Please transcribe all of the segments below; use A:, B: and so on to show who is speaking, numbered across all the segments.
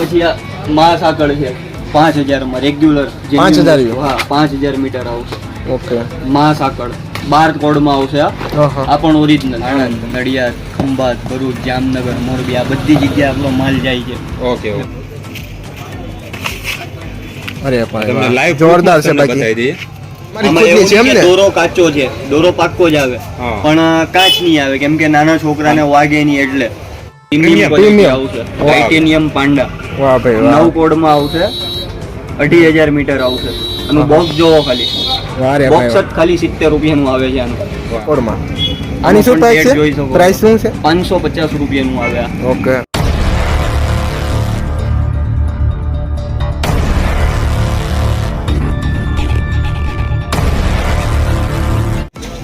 A: પછી આ માસ આગળ છે. પાંચ હજારમાં રેગ્યુલર
B: પાંચ હજાર
A: હા પાંચ હજાર મીટર આવશે.
B: ઓકે.
A: માસ આગળ. બાર કોડમાં આવશે આ.
B: હા
A: આ પણ ઓરિજિનલ આણંદ નડિયાદ ખંભાત ભરૂચ જામનગર મોરબી આ બધી જગ્યાએ આપણો માલ જાય છે.
C: Okay okay.
B: અરે ભાઈ
C: લાઈવ
B: જોરદાર છે બાકી.
A: દોરો કાચો છે. દોરો પાક્કો જ આવે. પણ કાચ નહીં આવે કેમ કે નાના છોકરાને વાગે નહીં એટલે. ટાઇટેનિયમ પાંડા
B: વાહ ભાઈ વાહ.
A: નવ કોડમાં આવશે. અઢી હજાર મીટર આવશે.
B: અને
A: બોક્સ જોવો ખાલી.
B: વાહ રે
A: બોક્સ જ ખાલી સિત્તેર રૂપિયાનું આવે છે આનું.
B: કોડમાં. આની શું પ્રાઇસ છે? પ્રાઇસ શું છે?
A: પાંચસો પચાસ રૂપિયાનું આવે
B: ઓકે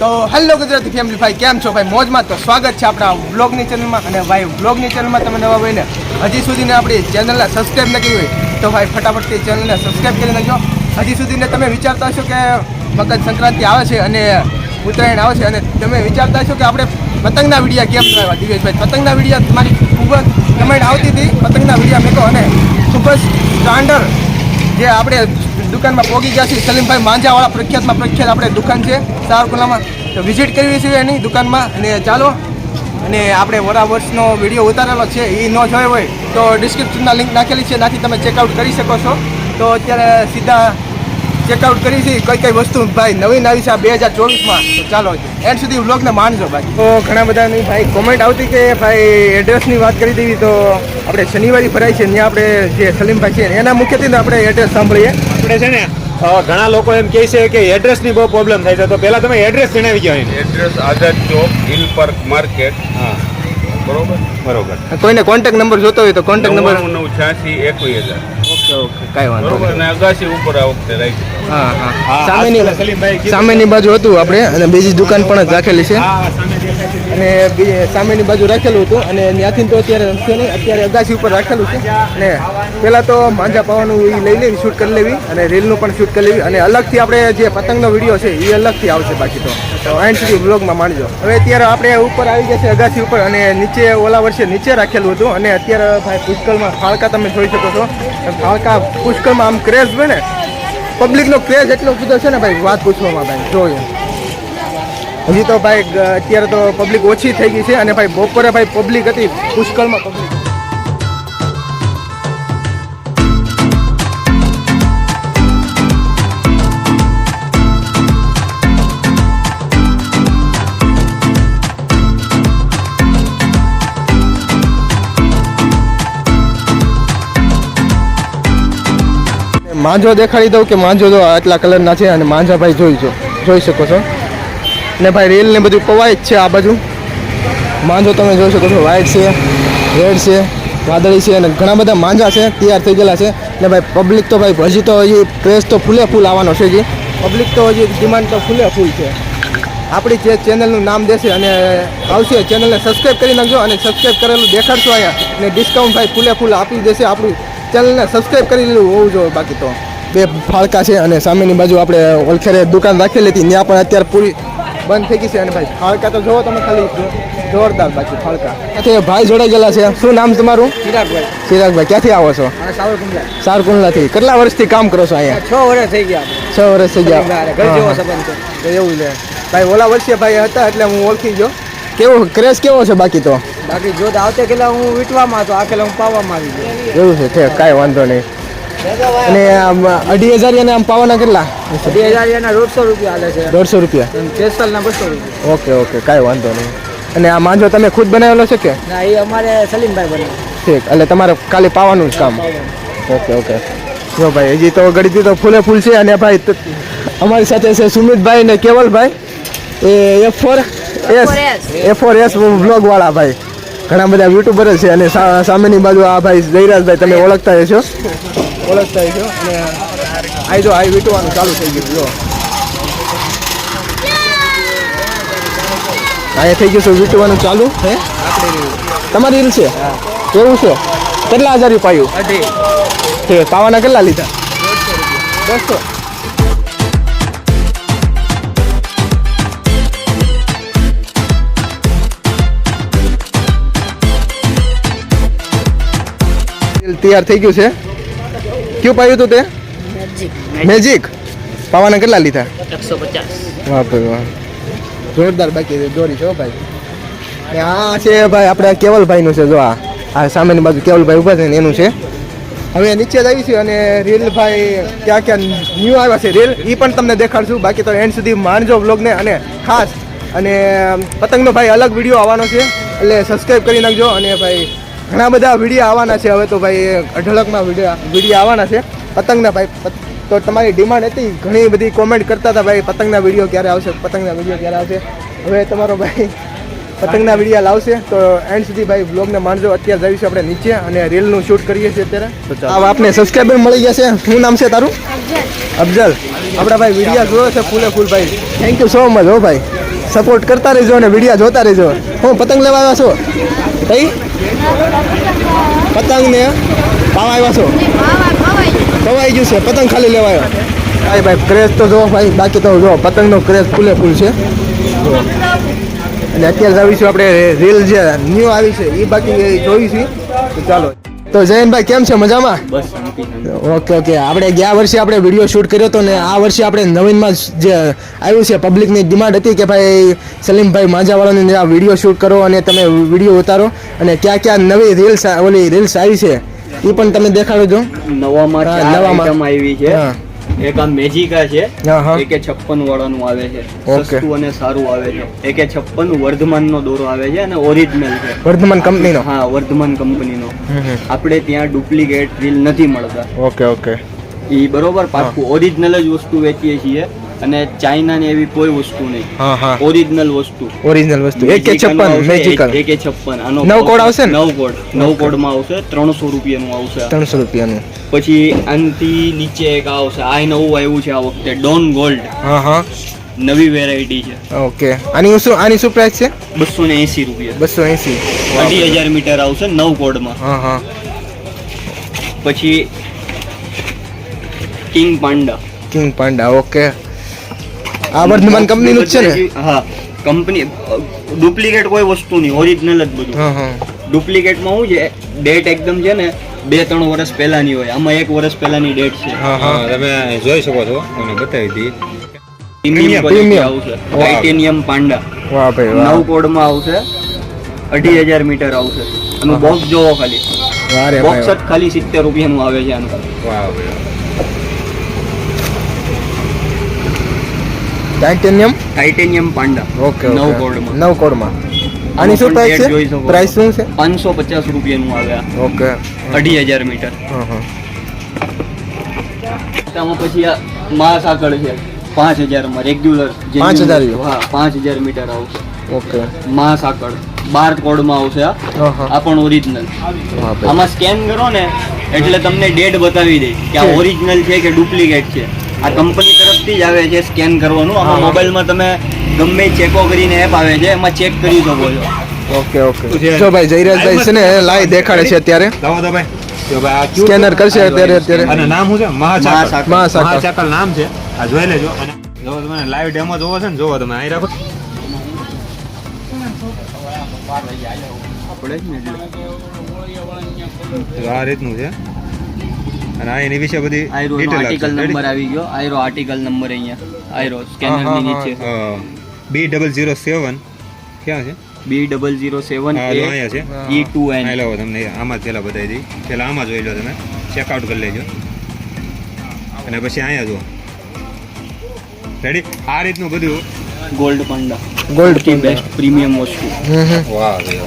B: તો હેલો ગુજરાતી ફેમિલી ભાઈ, કેમ છો ભાઈ? મોજમાં તો સ્વાગત છે આપણા વ્લોગની ચેનલમાં અને ભાઈ, વ્લોગની ચેનલમાં તમે નવા ભાઈને હજી સુધીને આપણી ચેનલને સબસ્ક્રાઈબ ન હોય, તો ભાઈ ફટાફટથી ચેનલને સબસ્ક્રાઈબ કરી નાખજો. હજી સુધીને તમે વિચારતા હશો કે મકર સંક્રાંતિ આવે છે અને ઉત્તરાયણ આવે છે અને તમે વિચારતા હશો કે આપણે પતંગના વિડીયા કેમ બનાવ્યા દિવેશભાઈ પતંગના વિડીયા તમારી ખૂબ જ કમેન્ટ આવતી હતી. પતંગના વિડીયા મેં કહો અને ખૂબ જ સ્ટાન્ડર્ડ જે આપણે દુકાનમાં પોગી ગયા છીએ સલીમભાઈ માંજાવાળા પ્રખ્યાતમાં પ્રખ્યાત આપણે દુકાન છે. સારકુલામાં તો વિઝિટ કરવી છે એની દુકાનમાં. અને ચાલો, અને આપણે વરા વર્ષનો વીડિયો ઉતારેલો છે. એ ન જોયો હોય તો ડિસ્ક્રિપ્શનમાં લિંક નાખેલી છે. ત્યાંથી તમે ચેકઆઉટ કરી શકો છો. તો અત્યારે સીધા ચેકઆઉટ કરી છે. કઈ કઈ વસ્તુ ભાઈ નવી આવી છે આ બે હજાર ચોવીસમાં. ચાલો એન્ડ સુધી વ્લોગને માણજો ભાઈ. તો ઘણા બધાની ભાઈ કોમેન્ટ આવતી કે ભાઈ એડ્રેસની વાત કરી દેવી તો આપણે શનિવારે ભરાય છે. ત્યાં આપણે જે સલીમભાઈ છે એના મુખ્યત્વે આપણે એડ્રેસ સાંભળીએ.
C: આપણે છે ને ઘણા લોકો એમ કહે છે કે એડ્રેસની બહુ પ્રોબ્લેમ થાય છે. તો પહેલાં તમે એડ્રેસ જણાવી ગયો
D: address Azad Chowk hill park market.
C: હા.
D: બરોબર?
C: બરોબર.
B: કોઈને કોન્ટેક્ટ નંબર જોતો હોય તો કોન્ટેક્ટ નંબર
D: નવ છ્યાસી એકવીસ હજાર.
B: ઓકે ઓકે કાંઈ વાંધો
D: બરોબર?
B: નહીં.
D: અને અગાસી ઉપર આ વખતે રાખી
B: હા હા. સામેની. સામેની બાજુ હતું આપણે અને બીજી દુકાન પણ જ રાખેલી છે.
C: હા સામે છે.
B: અને સામેની બાજુ રાખેલું હતું અને ત્યાંથી તો અત્યારે રમશે નહીં, અત્યારે અગાસી ઉપર રાખેલું છે. અને પહેલાં તો માંજા પાવાનું એ લઈ લેવી શૂટ કરી લેવી અને રીલનું પણ શૂટ કરી લેવી. અને અલગથી આપણે જે પતંગનો વીડિયો છે, એ અલગથી આવશે બાકી તો. એન્ડ સુધી બ્લોગમાં માણજો. હવે અત્યારે આપણે ઉપર આવી ગયા છે, અગાસી ઉપર અને નીચે ઓલા વર્ષે નીચે રાખેલું હતું. અને અત્યારે ભાઈ પુષ્કળમાં ફાળકા તમે જોઈ શકો છો. ફાળકા પુષ્કળમાં આમ ક્રેઝ હોય ને પબ્લિકનો ક્રેઝ એટલો બધો છે ને ભાઈ, વાત પૂછવામાં ભાઈ, જોઈએ. હજી તો ભાઈ અત્યારે તો પબ્લિક ઓછી થઈ ગઈ છે અને ભાઈ, બપોરે ભાઈ પબ્લિક હતી. પુષ્કળમાં પબ્લિક માંજો દેખાડી દઉં કે માંજો તો આટલા કલરના છે અને માંજા ભાઈ જોઈ છો જોઈ શકો છો? ને ભાઈ રેલ ને બધું પવાય છે આ બાજુ. માંજો તમે જોઈ શકો છો વ્હાઈટ છે રેડ છે, વાદળી છે અને ઘણા બધા માંજા છે, તૈયાર થઈ ગયેલા છે. ને ભાઈ પબ્લિક તો ભાઈ હજી તો હજી પ્રેસ તો ફૂલે ફૂલ આવવાનો છે જી પબ્લિક તો હજી ડિમાન્ડ તો ફૂલે ફૂલ છે. આપણી જે ચેનલનું નામ દેશે અને આવશે ચેનલને સબસ્ક્રાઈબ કરી નાખજો અને સબસ્ક્રાઈબ કરેલું દેખાડશો અહીંયા. અને ડિસ્કાઉન્ટ ભાઈ ફૂલે ફૂલ આપી દેશે આપણી ચેનલને સબસ્ક્રાઈબ કરી લેવું હોવું જોઈએ બાકી તો. બે ફાળકા છે અને સામેની બાજુ આપણે ઓલખેરે દુકાન રાખેલી હતી, ત્યાં પણ અત્યારે પૂરી બંધ થઈ ગઈ છે અને ભાઈ ફાળકા તો જોવો તમે ખાલી જોરદાર બાકી ફાળકા. અત્યારે ભાઈ જોડાઈ ગયેલા છે. શું નામ તમારું?
E: ચિરાગભાઈ.
B: ચિરાગભાઈ ક્યાંથી આવો છો? સારકુંડલાથી કેટલા વર્ષથી કામ કરો છો અહીંયા?
E: છ વર્ષ થઈ ગયા.
B: છ વર્ષ થઈ ગયા.
E: ઘર જેવો. સંબંધ છે.
B: એવું લે ભાઈ ઓલા વર્ષે ભાઈ હતા એટલે હું ઓળખી ગયો. કેવો ક્રેશ કેવો છે બાકી તો?
E: બાકી જો આવતે કેટલા હું વીટવામાં હતો આ કેટલા હું પાવામાં આવી ગયો.
B: એવું છે ઠીક કાંઈ વાંધો નહીં. અને આમ અઢી હજાર અને આમ પાવાના કેટલા?
E: અઢી હજાર દોઢસો રૂપિયા હાલે છે.
B: દોઢસો રૂપિયા?
E: કેસલ ના બસો રૂપિયા.
B: ઓકે ઓકે કાંઈ વાંધો નહીં. અને આ માંજો તમે ખુદ બનાવેલો છે કે?
E: ના એ અમારે સલીમભાઈ બને
B: ઠીક એટલે તમારે ખાલી પાવાનું જ કામ. Okay okay. જો ભાઈ હજી તો ગળતી તો ફૂલે ફૂલ છે અને ભાઈ અમારી સાથે છે સુમિતભાઈ ને કેવલભાઈ. એ F four S F four S blog વાળા ભાઈ. ઘણા બધા યુટ્યુબર છે અને સામેની બાજુ આ ભાઈ જયરાજભાઈ તમે ઓળખતા હશો. ઓળખતા ગયો અને આ જો આ વીટવાનું ચાલુ થઈ ગયું, જો. અહીંયા થઈ ગયું છે, વીટવાનું ચાલુ. હે? તમારી રીલ છે? કેવું છે? કેટલા હજાર પાયું? છે પાવાના કેટલા લીધા? બસો તૈયાર થઈ ગયું છે. કયું પાયું હતું તે? મેજિક. પાવાના કેટલા લીધા?
A: એકસો પચાસ.
B: વાહ ભાઈ વાહ. જોરદાર બાકી દોરી છો ભાઈ. આ છે ભાઈ આપણે કેવલભાઈનું છે જો આ. આ સામેની બાજુ કેવલભાઈ ઊભા છે ને એનું છે. હવે નીચે જ આવી છે અને રીલભાઈ ક્યાં ક્યાં ન્યૂ આવ્યા છે રીલ. એ પણ તમને દેખાડશું. બાકી તો એન્ડ સુધી માણજો બ્લોગને અને ખાસ. અને પતંગનો ભાઈ અલગ વીડિયો આવવાનો છે. એટલે સબસ્ક્રાઈબ કરી નાખજો અને ભાઈ ઘણા બધા વીડિયો આવવાના છે. હવે તો ભાઈ અઢળકમાં વીડિયો વીડિયો આવવાના છે. પતંગના ભાઈ તો તમારી ડિમાન્ડ હતી? ઘણી બધી કોમેન્ટ કરતા હતા ભાઈ પતંગના વીડિયો ક્યારે આવશે? પતંગના વીડિયો ક્યારે આવશે? હવે તમારો ભાઈ પતંગના વીડિયો લાવશે. તો એન્ડ સુધી ભાઈ બ્લોગને માણજો. અત્યારે જઈશું આપણે નીચે અને રીલનું શૂટ કરીએ છીએ અત્યારે. આ આપને સબસ્ક્રાઈબર મળી જશે. છે શું નામ છે તારું? અફજલ આપણા ભાઈ વીડિયો જોયો છે ફૂલે ફૂલ ભાઈ. થેન્ક યુ સો મચ હો ભાઈ. સપોર્ટ કરતા રહેજો અને વીડિયો જોતા રહેજો. હું પતંગ લેવા આવ્યા છો. કઈ પતંગ ને પાવા આવ્યા છો. પવાઈ ગયું છે. પતંગ ખાલી લેવા આવ્યા. ભાઈ ભાઈ ક્રેઝ તો જો ભાઈ બાકી તો જો પતંગનો ક્રેઝ ફૂલે ફૂલ છે. અને અત્યારે આવીશું આપણે રીલ જે ન્યૂ આવી છે એ બાકી જોઈશું. તો ચાલો. તો જયંતભાઈ કેમ છે મજામાં. ઓકે ઓકે આપણે ગયા વર્ષે આપણે વીડિયો શૂટ કર્યો હતો ને આ વર્ષે આપણે નવીનમાં જે આવ્યું છે પબ્લિકની ડિમાન્ડ હતી કે ભાઈ સલીમભાઈ માંજાવાળાને આ વીડિયો શૂટ કરો અને તમે વીડિયો ઉતારો અને ક્યાં ક્યાં નવી રીલ્સ ઓલી રીલ્સ આવી છે એ પણ તમે દેખાડો છો
A: નવામાં
B: નવામાં.
A: આવી છે. એક આ મેજિકા છે
B: એક.
A: એકે છપ્પન વાળાનું આવે છે. સસ્તું અને સારું આવે છે. એકે છપ્પન વર્ધમાન નો દોરો આવે છે અને ઓરિજિનલ છે.
B: વર્ધમાન કંપનીનો?
A: હા વર્ધમાન કંપનીનો. આપણે ત્યાં ડુપ્લિકેટ રીલ નથી મળતા.
B: Okay okay.
A: એ બરોબર પાછું ઓરિજિનલ જ વસ્તુ વેચીએ છીએ. અને ચાઇના ને એવી કોઈ વસ્તુ નહીં.
B: હા હા.
A: ઓરિજિનલ વસ્તુ.
B: ઓરિજિનલ વસ્તુ. એક છપ્પન મેજિકલ
A: એક- છપ્પન. આનો
B: નવ કોડ આવશે
A: નવ કોડ. નવ કોડમાં આવશે ત્રણસો રૂપિયાનું આવશે.
B: ત્રણસો રૂપિયાનું.
A: પછી આનથી નીચે એક આવશે. આ નવું આવ્યું છે આ વખતે. ડોન ગોલ્ડ
B: હા હા.
A: નવી વેરાયટી છે.
B: ઓકે. આની શું આની શું પ્રાઇસ છે?
A: બસો ને એસી રૂપિયા.
B: બસો એંસી.
A: અઢી હજાર મીટર આવશે નવ કોડમાં.
B: હા હા.
A: પછી king panda
B: king panda okay. આ વર્ધમાન કંપનીનું જ છે ને?
A: હા કંપની ડુપ્લિકેટ કોઈ વસ્તુ નહીં ઓરિજિનલ જ બધું.
B: હા હા.
A: ડુપ્લિકેટમાં શું છે ડેટ એકદમ છે ને બે ત્રણ વર્ષ પહેલાની હોય. આમાં એક વર્ષ પહેલાની ડેટ છે.
B: હા હા.
C: હા, તમે જોઈ શકો છો મને બતાવી
A: આવશે ટાઇટેનિયમ પાંડા
B: વાહ ભાઈ વાહ.
A: નવ કોડમાં આવશે અઢી હજાર મીટર આવશે અને બોક્સ જોવો ખાલી.
B: વાહ રે
A: બોક્સ જ ખાલી સિત્તેર રૂપિયાનું આવે છે આનું.
B: ટાઇટેનિયમ
A: ટાઇટેનિયમ પાંડા
B: ઓકે
A: નવ કોડમાં.
B: નવ કોડમાં. આની શું પ્રાઇસ છે? પ્રાઇસ શું છે?
A: પાંચસો પચાસ રૂપિયાનું આવે
B: ઓકે
A: અઢી હજાર મીટર. આમાં પછી આ માસ આગળ છે. પાંચ હજારમાં રેગ્યુલર
B: પાંચ હજાર.
A: હા પાંચ હજાર મીટર આવશે.
B: ઓકે
A: માસ આગળ. બાર કોડમાં આવશે આ.
B: હા હા.
A: આ પણ ઓરિજિનલ આમાં સ્કેન કરો ને એટલે તમને ડેટ બતાવી દે કે આ. ઓરિજિનલ છે કે ડુપ્લિકેટ છે. આ કંપની તરફથી જ આવે છે સ્કેન કરવાનું. આમાં મોબાઈલમાં તમે ગમે ચેકો કરીને એપ આવે છે એમાં ચેક કરી શકો છો.
B: Okay okay. જો ભાઈ જયરાજભાઈ છે ને લાઈવ દેખાડે છે અત્યારે.
C: આ
B: સ્કેનર કરશે અત્યારે અત્યારે.
C: અને નામ શું છે?
A: મહાસાકર.
B: મહાસાકર.
C: નામ છે. આ જોઈ લેજો. અને જો તમે લાઈવ ડેમો જોવો છે ને જોવો તમે. અહીં રાખો.
A: આપણે જ ને
C: આ રીતનું છે. અને આ એની વિશે બધી ડિટેલ
A: આર્ટિકલ નંબર આવી ગયો. આયરો આર્ટિકલ નંબર અહીંયા. આયરો
B: સ્કેનરની
A: નીચે.
C: બી ડબલ ઝીરો સેવન ક્યાં છે?
A: બી ડબલ ઝીરો સેવન
C: અહીંયા છે.
A: ઈ ટુ એન
C: લાવો તમને આમાં જ પહેલા બતાવી દઈ. પહેલા આમાં જોઈ લો તમે. ચેકઆઉટ કરી લેજો. અને પછી અહીંયા જુઓ. રેડી આ રીતનું બધું
A: ગોલ્ડ પાંડા
B: ગોલ્ડ
A: સૌથી બેસ્ટ પ્રીમિયમ વસ્તુ.
C: વાહ ભાઈ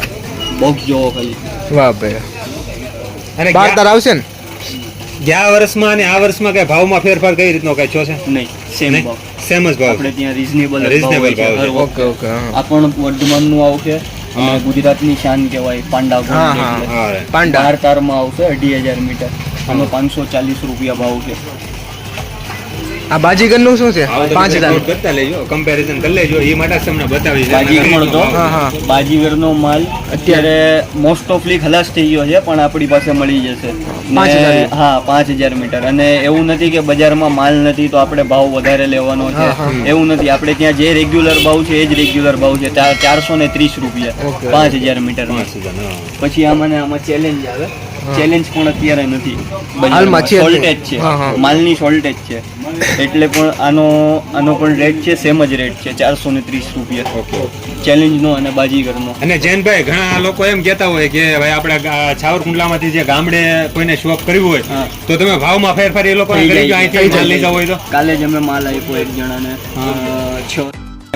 A: બોક્સ જોવો ખાલી
B: વાહ ભાઈ.
C: અને
B: બાર
C: ગયા-
B: તાર આવશે ને?
C: ગયા વર્ષમાં અને આ વર્ષમાં કઈ ભાવમાં ફેરફાર કઈ રીતનો કઈ છો છે?
A: નહીં સેમ ભાવ.
C: સેમ જ ભાવ
A: આપણે ત્યાં રિઝનેબલ
C: રીઝનેબલ ભાવ
B: ઓકે ઓકે
A: આ પણ વર્ધમાનનું આવશે.
C: હા.
A: અને ગુજરાતની શાન કહેવાય પાંડા.
B: પાંડા.
A: તારમાં આવશે અઢી હજાર મીટર. આનો પાંચસો ચાલીસ રૂપિયા ભાવ છે.
B: આ બાજીગરનું શું છે? પાંચ હજાર.
C: કરતા લેજો કમ્પેરિઝન કરી લેજો એ માટે તમને બતાવી
A: બાજીગર
B: હા.
A: બાજીગરનો માલ અત્યારે મોસ્ટ ઓફલી ખલાસ થઈ ગયો છે પણ આપણી પાસે મળી જશે? હા પાંચ હજાર મીટર. અને એવું નથી કે બજારમાં માલ નથી તો આપણે ભાવ વધારે લેવાનો છે. એવું નથી. આપણે ત્યાં જે રેગ્યુલર ભાવ છે એ જ રેગ્યુલર ભાવ છે. ચાર- ચારસો ને ત્રીસ રૂપિયા. પાંચ હજાર
C: હા.
A: પછી આમાં ને આમાં ચેલેન્જ આવે. ચેલેન્જ પણ અત્યારે નથી.
B: હાલમાં છે
A: શોર્ટેજ છે. માલની શોર્ટેજ છે. એટલે પણ આનો આનો પણ રેટ છે સેમ જ રેટ છે. ચારસો ને ત્રીસ રૂપિયા
C: ઓકે
A: ચેલેન્જનો અને બાજીગરનો.
C: અને જૈનભાઈ ઘણા લોકો એમ કહેતા હોય કે ભાઈ આપણે છાવર કુંડલામાંથી જે ગામડે કોઈને શોપ કરવું હોય
A: હા.
C: તો તમે ભાવમાં ફેરફાર એ લોકો
A: કાલે જ અમે માલ આપ્યો એક જણાને. છ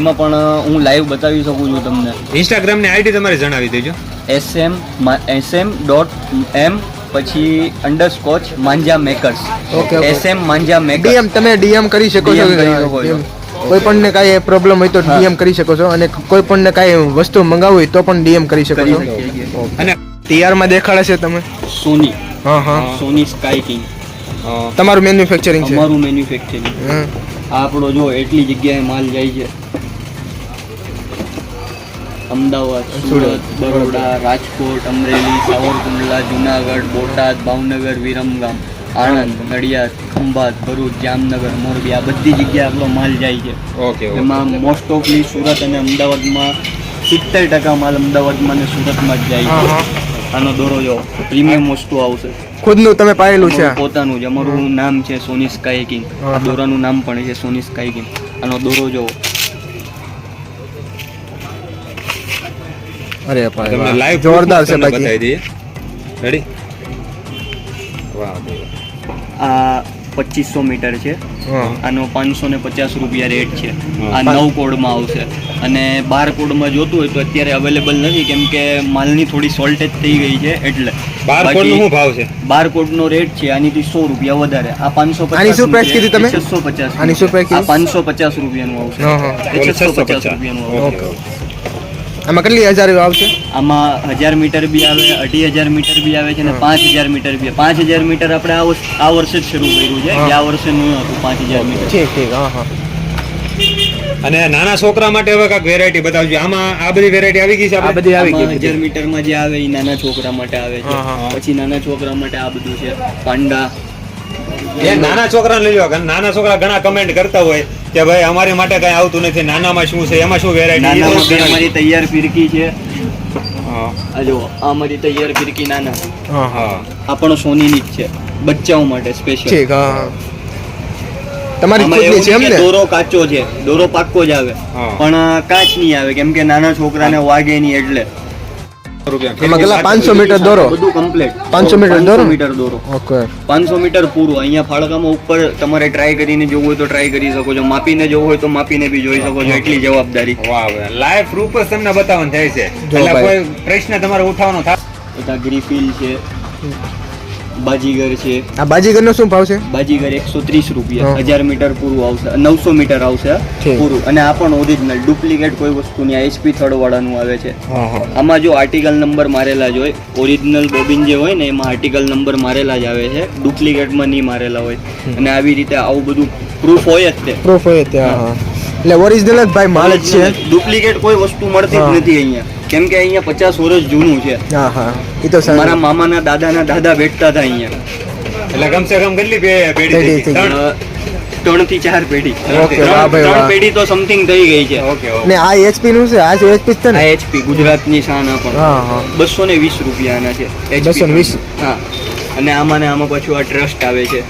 A: એમાં પણ હું લાઈવ બતાવી શકું છું તમને.
C: ઇન્સ્ટાગ્રામની આઈડી તમારે જણાવી દેજો.
A: એસએમ એસએમ ડોટ એમ પછી underscore manja makers
B: okay S
A: SM manja makers
B: DM તમે ડીએમ કરી શકો છો.
A: DM કરી શકો છો.
B: DM. કોઈ પણ ને કાંઈ પ્રોબ્લેમ હોય તો ડીએમ કરી શકો છો. અને કોઈ પણ ને કાંઈ વસ્તુ મંગાવવી હોય તો પણ ડીએમ કરી શકો છો.
C: અને
B: ટીઆરમાં દેખાડે છે તમે?
A: સોની
B: હા હા.
A: સોની સ્કાય કિંગ
B: તમારું મેન્યુફેક્ચરિંગ છે.
A: અમારું મેન્યુફેક્ચરિંગ આપણો જો એટલી જગ્યાએ માલ જાય છે. અમદાવાદ સુરત બરોડા રાજકોટ અમરેલી સાવરકુંડલા જુનાગઢ બોટાદ ભાવનગર વિરમગામ આણંદ નડિયાદ ખંભાત ભરૂચ જામનગર મોરબી આ બધી જગ્યાએ આપણો માલ જાય છે.
C: ઓકે
A: એમાં મોસ્ટ ઓફલી સુરત અને અમદાવાદમાં સિત્તેર ટકા માલ અમદાવાદમાં અને સુરતમાં જ જાય છે. આનો દોરો જો પ્રીમિયમ વસ્તુ આવશે.
B: ખુદનું તમે પાયેલું છે.
A: પોતાનું જ અમારું નામ છે સોની સ્કાય કિંગ. દોરાનું નામ પણ છે સોની સ્કાય કિંગ. આનો દોરો જો
B: અરે ભાઈ
C: તમને લાઈવ
B: જોરદાર છે
C: બતાવી દઈએ. રેડી વાહ
A: આ પચીસો મીટર છે. આનો પાંચસો ને પચાસ રૂપિયા રેટ છે. આ નવ કોડમાં આવશે. અને બાર કોડમાં જોતું હોય તો અત્યારે અવેલેબલ નથી કેમ કે માલની થોડી સોલ્ટેજ થઈ ગઈ છે એટલે.
C: બાર કોડ નો ભાવ છે?
A: બાર કોડનો રેટ છે આનીથી સો રૂપિયા વધારે. આ પાંચસો
B: પચાસ શું price કીધી તમે?
A: છસો પચાસ
B: આની શું price
A: આ પાંચસો પચાસ રૂપિયાનું આવશે. છસો પચાસ રૂપિયાનું આવશે.
C: ઓકે.
B: આમાં કેટલી હજાર આવશે?
A: આમાં હજાર મીટર બી આવે અઢી હજાર મીટર બી આવે છે અને પાંચ હજાર મીટર બી પાંચ હજાર મીટર આપણે આ આ વર્ષે જ શરૂ કર્યું છે. આ વર્ષે નું હતું પાંચ હજાર મીટર.
B: ઠીક ઠીક હા હા.
C: અને નાના છોકરા માટે હવે કાંઈક વેરાયટી બતાવજો. આમાં આ બધી વેરાયટી આવી ગઈ છે
B: આ બધી આવી ગઈ
A: હજાર મીટરમાં જે આવે એ નાના છોકરા માટે આવે છે. પછી નાના છોકરા માટે આ બધું છે. પાંડા.
C: એ નાના છોકરાને લઈ લો નાના છોકરા ઘણા કમેન્ટ કરતા હોય કે ભાઈ અમારી માટે કઈ આવતું નથી. નાનામાં શું છે? એમાં શું વેરાયટી
A: અમારી તૈયાર ફિરકી છે. આ જો આ અમારી તૈયાર ફિરકી નાના.
B: હા હા.
C: હા
A: સોનીની જ છે. બચ્ચાઓ માટે સ્પેશિયલ
B: ઠીક હા. તમારી ખુદની છે એમ ને
A: દોરો કાચો છે. દોરો પાક્કો જ આવે. પણ કાચ નહીં આવે કેમ કે નાના છોકરાને વાગે નહીં એટલે.
B: પાંચસો મીટર દોરો.
A: બધું કમ્પ્લીટ
B: 500 મીટર દોરો?
A: મીટર દોરો.
B: ઓકે.
A: પાંચસો મીટર પૂરું. અહીંયા ફાળકામાં ઉપર તમારે ટ્રાય કરીને જોવું હોય તો ટ્રાય કરી શકો છો. માપીને જોવું હોય તો માપીને બી જોઈ શકો છો. એટલી જવાબદારી.
C: વાહ લાઈવ પ્રૂફ જ તમને બતાવવાનું થાય છે. એટલે કોઈ પ્રશ્ન તમારે ઉઠાવવાનો થાય
A: બધા ગ્રીફિલ છે. બાજીગર છે.
B: આ બાજીગરનો શું ભાવ છે?
A: બાજીગર એકસો ત્રીસ રૂપિયા. હજાર મીટર પૂરું આવશે. નવસો મીટર આવશે પૂરું. અને આ પણ ઓરિજિનલ ડુપ્લિકેટ કોઈ વસ્તુ નહીં. એચપી થર્ડ વાળાનું આવે છે. આમાં જો આર્ટિકલ નંબર મારેલા જ હોય ઓરિજિનલ બોબિન જે હોય ને એમાં આર્ટિકલ નંબર મારેલા જ આવે છે. ડુપ્લિકેટમાં નહીં મારેલા હોય. અને આવી રીતે આવું બધું પ્રૂફ હોય જ તે.
B: પ્રૂફ હોય તે એટલે ઓરિજિનલ જ ભાઈ માલ જ છે.
A: ડુપ્લિકેટ કોઈ વસ્તુ મળતી જ નથી અહીંયા. કેમ કે અહીંયા પચાસ વર્ષ જૂનું છે.
B: હા હા. એ તો
A: મારા મામાના દાદાના દાદા બેઠતા હતા અહીંયા.
C: એટલે કમસે કમ કેટલી પેઢી. ત્રણ?
A: થી ચાર પેઢી.
B: ઓકે,
A: ત્રણ. પેઢી તો સમથિંગ થઈ ગઈ છે.
C: Okay okay.
B: ને આ એચપી નું છે? આ એચપી છે
A: આ
B: ને
A: એચપી ગુજરાતની શાન આ પણ.
B: હા હા.
A: બસો ને વીસ રૂપિયાના છે HP
B: 220?
A: હા. અને આમાં ને આમાં પાછું આ ટ્રસ્ટ આવે છે.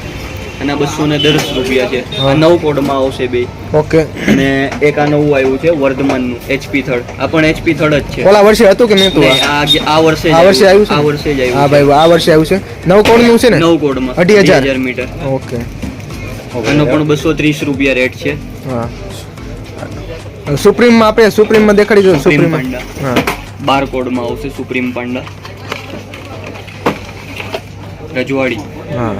A: અને બસો ને દસ રૂપિયા છે. નવ કોડમાં આવશે બે.
B: ઓકે.
A: અને એક આ નવું આવ્યું છે વર્ધમાનનું એચપી થર્ડ આ પણ એચપી થર્ડ જ છે.
B: ઓલા વર્ષે હતું કે નહોતું?
A: આ આ વર્ષે
B: આ વર્ષે આવ્યું. છે
A: આ વર્ષે જ
B: હા ભાઈ આ વર્ષે આવ્યું છે. નવ કોડનું છે ને?
A: નવ કોડમાં.
B: અઢી હજાર?
A: મીટર.
B: ઓકે.
A: આનો પણ બસો ત્રીસ રૂપિયા રેટ છે.
B: હા. સુપ્રીમમાં આપણે સુપ્રીમમાં દેખાડી દો
A: સુપ્રીમ પાંડા.
B: બાર
A: બાર કોડમાં આવશે સુપ્રીમ પાંડા. રજવાડી.
B: હા.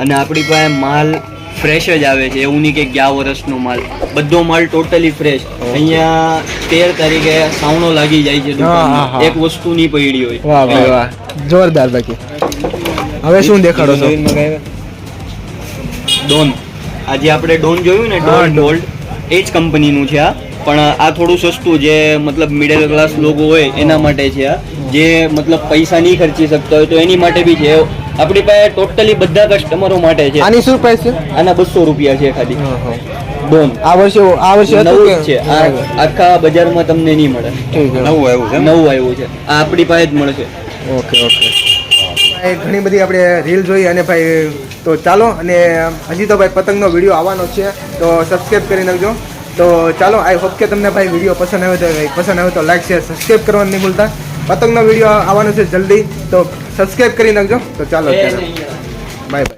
A: અને આપણી પાસે માલ ફ્રેશ જ આવે છે એવું નહીં કે ગયા વર્ષનો માલ. બધો માલ ટોટલી ફ્રેશ અહીંયા તેર તારીખે સાવણો લાગી જાય છે. એક વસ્તુ નહીં પડી હોય.
B: વાહ ભાઈ વાહ. જોરદાર બાકી. હવે શું દેખાડો છો?
A: ડોન આજે આપણે ડોન જોયું ને ડોન ગોલ્ડ. એ જ કંપનીનું છે આ. પણ આ થોડું સસ્તું જે મતલબ મિડલ ક્લાસ લોકો હોય એના માટે છે આ. જે મતલબ પૈસા નહીં ખર્ચી શકતા હોય તો એની માટે બી છે. આપણી પાસે ટોટલી બધા કસ્ટમરો માટે છે.
B: આની શું પ્રાઇસ છે?
A: આના બસો રૂપિયા છે ખાલી. ડોન
B: આ વર્ષે આ વર્ષે
A: નવું છે. આખા બજારમાં તમને નહીં મળે.
C: નવું આવ્યું છે
A: નવું આવ્યું છે. આ આપણી પાસે જ મળશે.
B: Okay okay. ઘણી બધી આપણે રીલ જોઈ અને ભાઈ તો ચાલો અને હજી તો ભાઈ પતંગનો વીડિયો આવવાનો છે તો સબસ્ક્રાઈબ કરી નાખજો. તો ચાલો આઈ હોપ કે તમને ભાઈ વીડિયો પસંદ આવ્યો તો પસંદ આવ્યો તો લાઈક શેર સબસ્ક્રાઈબ કરવાનું નહીં ભૂલતા. પતંગનો વીડિયો આવવાનો છે જલ્દી. તો સબસ્ક્રાઈબ કરી નાખજો. તો ચાલો બાય બાય